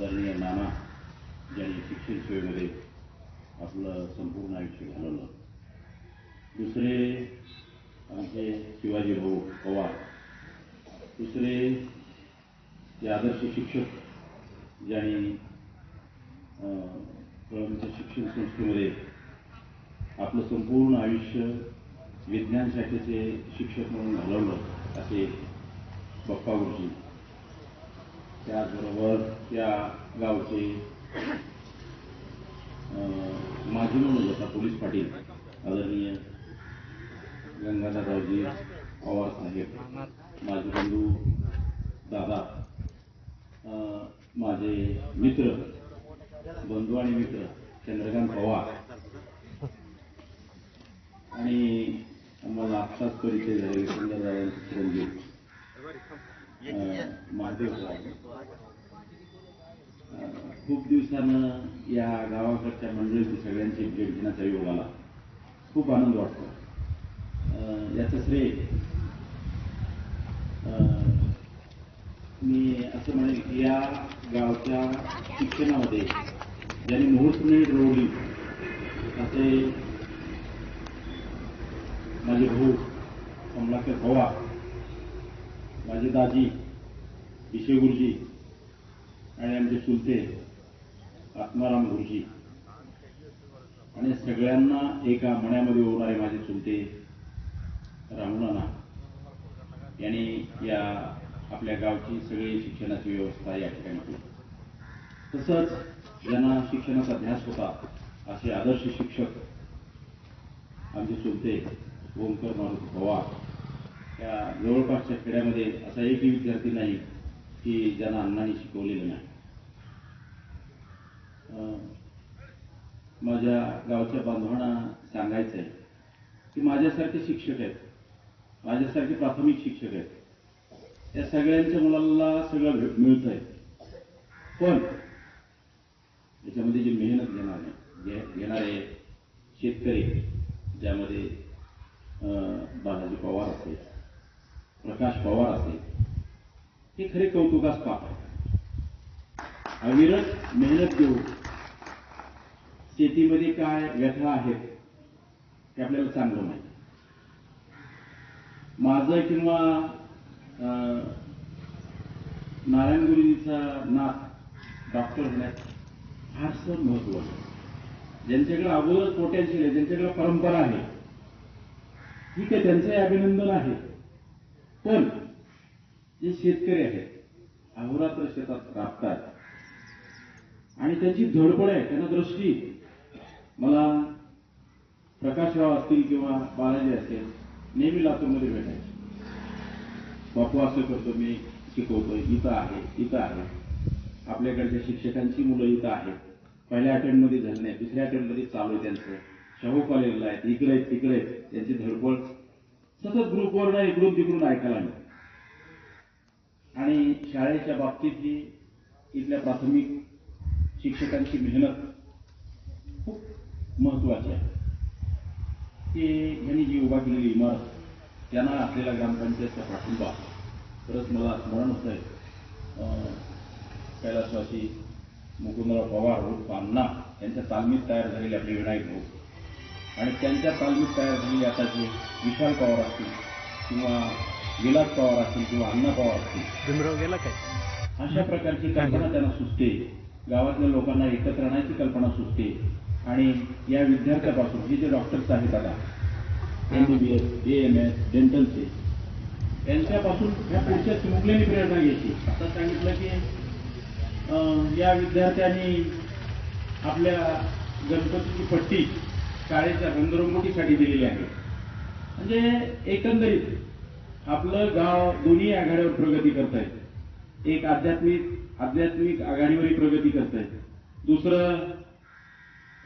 आदरणीय नाना ज्यांनी शिक्षण सेवेमध्ये आपलं संपूर्ण आयुष्य घालवलं. दुसरे आमचे शिवाजी भाऊ पवार. दुसरे ते आदर्श शिक्षक ज्यांनी अं, शिक्षण संस्थेमध्ये आपलं संपूर्ण आयुष्य विज्ञान शाखेचे शिक्षक म्हणून घालवलं असे बाप्पा गुरुजी. त्याचबरोबर त्या गावचे अं, माजी म्हणून होता पोलीस पाटील आदरणीय गंगाधररावजी पवार साहेब माझे बंधू दादा माझे मित्र बंधू आणि मित्र चंद्रकांत पवार. आणि मला आत्ताच परिचय झाले सुंदरदारांचे चिरंजीव. महादेव खूप दिवसानं या गावाकडच्या मंडळीची सगळ्यांची भेट घेण्याचा योग आला. खूप आनंद वाटतो. अं, याचं श्रेय. मी असं म्हणेन की या गावच्या शिक्षणामध्ये ज्यांनी मुहूर्तमेढ रोवली असे माझे भाऊ कमलाकर पवार माझे दाजी विषय गुरुजी आणि आमचे चुलते आत्माराम गुरुजी. आणि सगळ्यांना एका मण्यामध्ये होणारे माझे चुलते रामणाना यांनी या आपल्या गावची सगळी शिक्षणाची व्यवस्था या ठिकाणी केली. तसंच ज्यांना शिक्षणाचा ध्यास होता असे आदर्श शिक्षक आमचे चुलते ओमकर मारुती पवार या जवळपासच्या खेड्यामध्ये असा एकही विद्यार्थी नाही की ज्यांना अण्णांनी शिकवलेलं नाही. माझ्या गावच्या बांधवांना सांगायचं आहे की माझ्यासारखे शिक्षक आहेत माझ्यासारखे प्राथमिक शिक्षक आहेत या सगळ्यांच्या मुलाला सगळं भेट मिळत आहे पण याच्यामध्ये जी मेहनत घेणारे घे- घेणारे शेतकरी ज्यामध्ये अं, बालाजी पवार असेल प्रकाश पवार असेल हे खरे कौतुकास पाप आहे. अविरत मेहनत घेऊन शेतीमध्ये काय व्यथा आहेत ते आपल्याला चांगलं माहिती माझं किंवा अं, नारायण गुरुजीचा नाथ डॉक्टर होण्यात फारसं महत्त्व आहे. ज्यांच्याकडे अगोदर पोटेन्शियल आहे ज्यांच्याकडे परंपरा आहे ठीक आहे त्यांचंही अभिनंदन आहे. पण जे शेतकरी आहेत अहोरात्र शेतात राबतात. आणि त्यांची धडपड आहे त्यांना दृष्टी मला प्रकाशराव असतील किंवा बालाजी असेल नेहमी लातूरमध्ये भेटायचे. बापू असं करतो मी शिकवतो इथं आहे इथं आहे. आपल्याकडच्या शिक्षकांची मुलं इथं आहेत. पहिल्या अटेम्प्टमध्ये झालं नाही दुसऱ्या अटेम्प्टमध्ये चालू आहे त्यांचं. शाहू कॉलेजला आहेत इकडे आहेत तिकडे. आहेत त्यांची धडपड सतत ग्रुपवर इकडून तिकडून ऐकायला मिळतं. आणि शाळेच्या बाबतीत इथल्या प्राथमिक शिक्षकांची मेहनत खूप महत्वाची आहे. की यांनी जी उभा केलेली इमारत त्यांना असलेला ग्रामपंचायतचा पाठिंबा परत मला स्मरण होत आहे कैलासवासी मुकुंदराव पवार उर्फ अण्णा यांच्या तालमीत तयार झालेले आपले विनायक भाऊ. आणि त्यांच्या तालमीत तयार झालेले आता जे विशाल पवार असतील किंवा विलास पवार असतील किंवा अण्णा पवार असतील भीमराव गेला काय? अशा प्रकारची कल्पना त्यांना सुचते. गावातल्या लोकांना एकत्र आणण्याची कल्पना सुचते. आणि या विद्यार्थ्यापासून हे जे डॉक्टर्स आहेत आता एमबीबीएस ए एम एस डेंटलचे त्यांच्यापासून ह्या पुढच्या चिमुकल्याने प्रेरणा घ्यायची. आता सांगितलं की अं, या विद्यार्थ्यांनी आपल्या गणपतीची पट्टी शाळेच्या रंगरंगोटीसाठी दिलेली आहे. म्हणजे एकंदरीत आपलं गाव दोन्ही आघाड्यावर प्रगती करत आहे एक आध्यात्मिक आध्यात्मिक आघाडीवरही प्रगती करत आहे दुसरं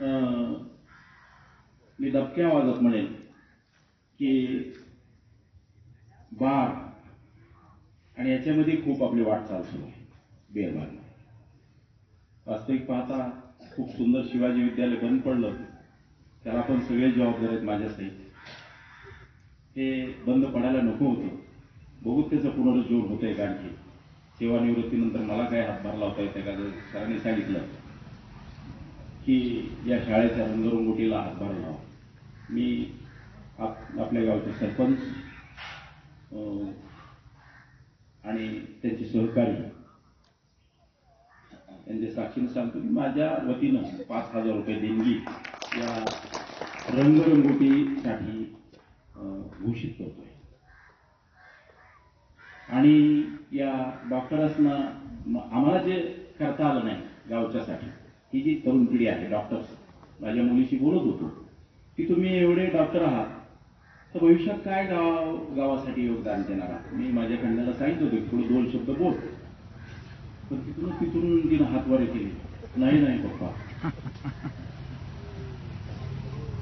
अं, मी दबक्या आवाजात म्हणेन की बाळ आणि याच्यामध्ये खूप आपली वाटचाल सुरू आहे. बेरबाग वास्तविक पाहता खूप सुंदर शिवाजी विद्यालय बंद पडलं. त्याला पण सगळे जबाबदार आहेत माझ्यासहित हे बंद पडायला नको होतं. बहुत त्याचं पुनरुज्जीवन होतंय आणखी. सेवानिवृत्तीनंतर मला काय हातभार लावता येते का? सरांनी सांगितलं की या शाळेच्या रंगरंगोटीला हातभार लावा. मी आप आपल्या गावचे सरपंच अं, आणि त्यांचे सहकारी. त्यांच्या साक्षीने सांगतो की माझ्या वतीनं पाच हजार रुपये देणगी या रंगरंगोटीसाठी घोषित करतोय. आणि या डॉक्टर्सना आम्हाला जे करता आलं नाही गावच्यासाठी ही जी तरुण पिढी आहे डॉक्टर्स माझ्या मुलीशी बोलत होतो की तुम्ही एवढे डॉक्टर आहात तर भविष्यात काय गाव गावासाठी योगदान देणार आहात? मी माझ्या खंडाला सांगितलं होतं थोडे दोन शब्द बोल. पण तिथून तिथून तिनं हातवारे केली. नाही नाही पप्पा.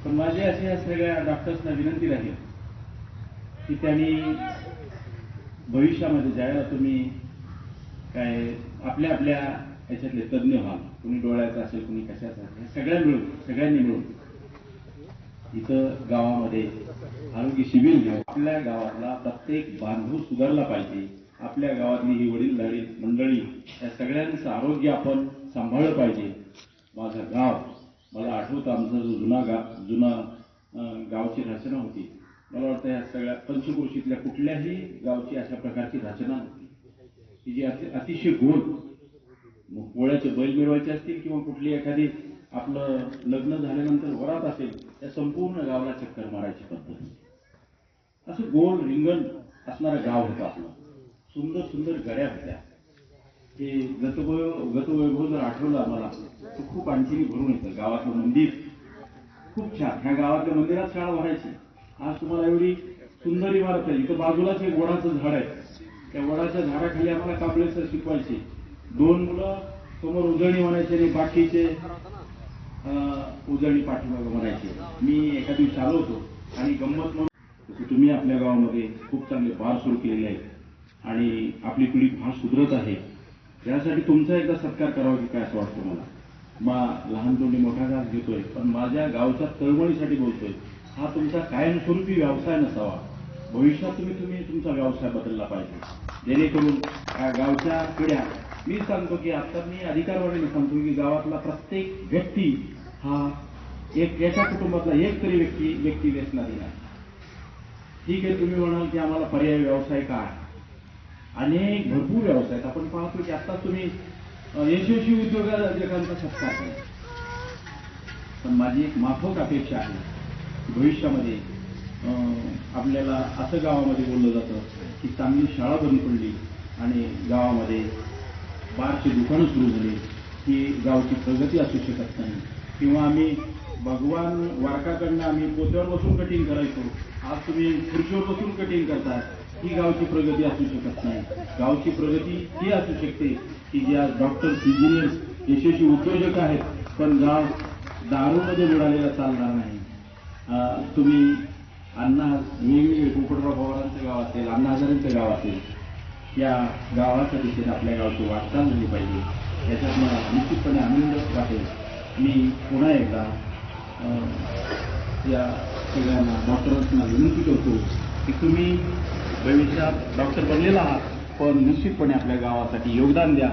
पण माझी अशी या सगळ्या डॉक्टर्सना विनंती राहील की त्यांनी भविष्यामध्ये ज्यावेळेला तुम्ही काय आपल्या आपल्या याच्यातले तज्ज्ञ व्हाल कुणी डोळ्याचं असेल कुणी कशाचं असेल सगळ्या मिळून सगळ्यांनी मिळून इथं गावामध्ये आरोग्य शिबिर घेऊ आपल्या गावातला प्रत्येक बांधव सुधारला पाहिजे. आपल्या गावातली ही वडीलधारी मंडळी या सगळ्यांचं आरोग्य आपण सांभाळलं पाहिजे. माझं गाव मला आठवतं आमचा जो जुना गाव जुना गावची रचना होती. मला वाटतं या सगळ्या पंचकृषीतल्या कुठल्याही गावची अशा प्रकारची रचना होती की जी अति- अतिशय गोड मग पोळ्याचे बैल मिळवायचे असतील किंवा कुठली एखादी आपलं लग्न झाल्यानंतर वरात असेल त्या संपूर्ण गावाला चक्कर मारायची पद्धत असं गोल रिंगण असणारं गाव होतं आपलं. सुंदर सुंदर गड्या होत्या. की गतवैभव गतवैभव जर आठवलं आम्हाला तर खूप आणखी भरून येतं. गावातलं मंदिर खूप छान. ह्या गावातल्या मंदिरात शाळा भरायची. आज तुम्हाला एवढी सुंदर इमारत आहे. इथं बाजूलाच एक वडाचं झाड आहे. त्या वडाच्या झाडाखाली आम्हाला काबळे सर शिकवायचे. दोन मुलं समोर उजळणी म्हणायचे आणि बाकीचे उजळणी पाठीमागं म्हणायचे. मी एका दिवशी आलो होतो आणि गंमत म्हणून तुम्ही आपल्या गावामध्ये खूप चांगले बार सुरू केलेले आहेत. आणि आपली पिढी फार सुधरत आहे. यासाठी तुमचा एकदा सत्कार करावा की काय असं वाटतं मला? मा लहान तोंडी मोठा घास घेतोय पण माझ्या गावच्या तळमळीसाठी बोलतोय. हा तुमचा कायमस्वरूपी व्यवसाय नसावा. भविष्यात तुम्ही तुम्ही तुमचा व्यवसाय बदलला पाहिजे. जेणेकरून या गावच्या पिढ्या मी सांगतो की आता मी अधिकारवाणीने सांगतो की गावातला प्रत्येक व्यक्ती हा एक याच्या कुटुंबातला एक तरी व्यक्ती व्यक्ती व्यसनारी आहे. ठीक आहे तुम्ही म्हणाल की आम्हाला पर्याय व्यवसाय काय? अनेक भरपूर व्यवसाय आहेत. आपण पाहतो की आता तुम्ही यशस्वी उद्योगांचा सत्कार केला. पण माझी एक माफक अपेक्षा आहे. भविष्यामध्ये आपल्याला असं गावामध्ये बोललं जातं की चांगली शाळा बंद पडली आणि गावामध्ये बारची दुकानं सुरू झाली की गावची प्रगती असू शकत नाही. किंवा आम्ही भगवान वारकाकडनं आम्ही पोत्यावर बसून कटिंग करायचो. आज तुम्ही खुर्चीवर बसून कटिंग करताय. ही गावची प्रगती असू शकत नाही. गावची प्रगती ही असू शकते की ज्या डॉक्टर्स इंजिनियर्स यशस्वी उद्योजक आहेत पण गाव दारूमध्ये बुडालेला चालणार नाही. तुम्ही अण्णा वेगवेगळे पोपटराव पवारांचं गाव असेल अण्णा हजारेंचं गाव असेल या गावाच्या दिशेने आपल्या गावची वाटचाल झाली पाहिजे. याच्यात मला निश्चितपणे आनंद वाटेल मी पुन्हा एकदा या सगळ्यांना डॉक्टरांना विनंती करतो. की तुम्ही भविष्यात डॉक्टर बनलेला आहात पण निश्चितपणे आपल्या गावासाठी योगदान द्या.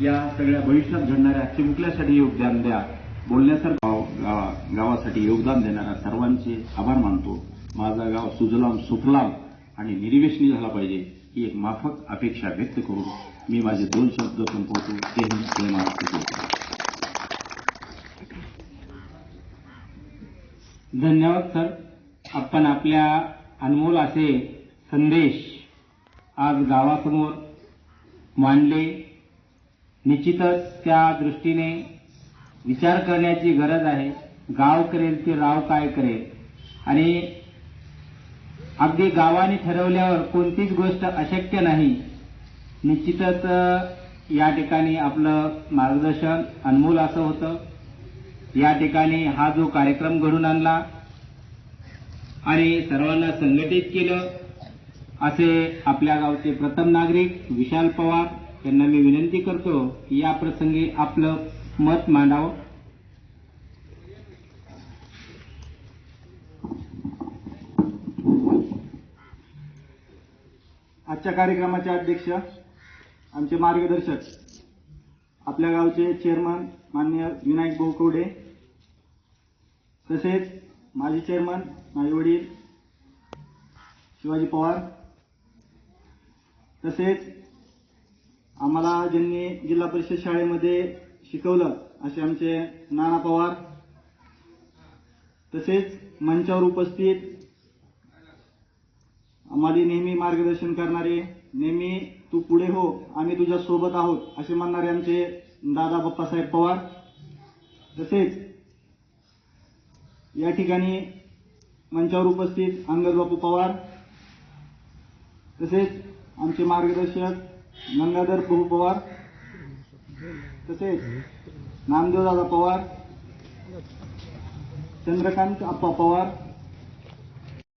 या सगळ्या भविष्यात घडणाऱ्या चिमुकल्यासाठी योगदान द्या. बोलण्यासारखं गाव गावा- गावासाठी योगदान देणाऱ्या सर्वांचे आभार मानतो. माझा गाव सुजलाम सुफलाम आणि निर्वेशनी झाला पाहिजे ही एक माफक अपेक्षा व्यक्त करून मी माझे दोन शब्द संपवतो. तेही धन्यवाद सर. आपण आपल्या अनमोल असे संदेश आज गावासमोर मांडले. निश्चितच त्या दृष्टीने विचार करण्याची गरज आहे. गाव करेल ते राव काय करेल? आणि अगदी गावाने ठरवल्यावर कोणतीच गोष्ट अशक्य नाही. निश्चितच या ठिकाणी आपलं मार्गदर्शन अनमोल असं होतं. या ठिकाणी हा जो कार्यक्रम घडून आणला आणि सर्वांना संघटित केलं. असे आपल्या गावचे प्रथम नागरिक विशाल पवार यांना मी विनंती करतो की या प्रसंगी आपलं मत मांडावं. आजच्या कार्यक्रमाचे अध्यक्ष आमचे मार्गदर्शक आपल्या गावचे चेअरमन मान्य विनायक भाऊ कवडे तसेच माजी चेअरमन माझे वडील शिवाजी पवार. तसेच आम्हाला ज्यांनी जिल्हा परिषद शाळेमध्ये शिकवलं असे आमचे नाना पवार. तसेच मंचावर उपस्थित आम्हाला नेहमी मार्गदर्शन करणारे नेहमी तू पुढे हो आम्ही तुझ्या सोबत आहोत असे म्हणणारे आमचे दादा बाप्पासाहेब पवार. तसेच या ठिकाणी मंचावर उपस्थित अंगदबापू पवार तसेच आमचे मार्गदर्शक गंगाधर प्रभू पवार तसेच नामदेव दादा पवार चंद्रकांत आप्पा पवार